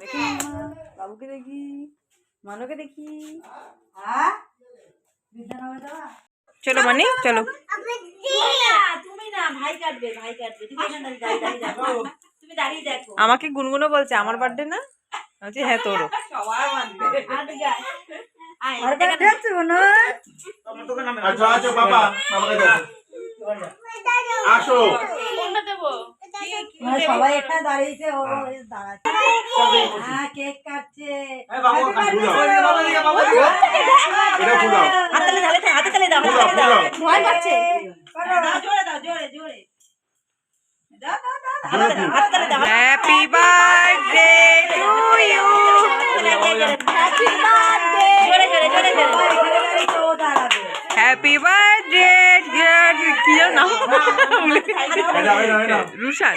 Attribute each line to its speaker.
Speaker 1: দেখি বাবুকে দেখি
Speaker 2: মালোকে দেখি।
Speaker 1: চলো মানে চলো। আমাকে গুনগুনো বলছে আমার বার্থডে না? বলছি হ্যাঁ তোরও।
Speaker 3: আচ্ছা, আসো।
Speaker 4: মানে সবাই এখানে দাঁড়িয়েছে ও দাঁড়াচ্ছে। হ্যাঁ কেক কাটছে।
Speaker 2: জোরে জোরে জোরে।
Speaker 1: Happy birthday.
Speaker 2: Happy birthday. জোরে জোরে জোরে। জোরে
Speaker 1: কি নাম? রুশান।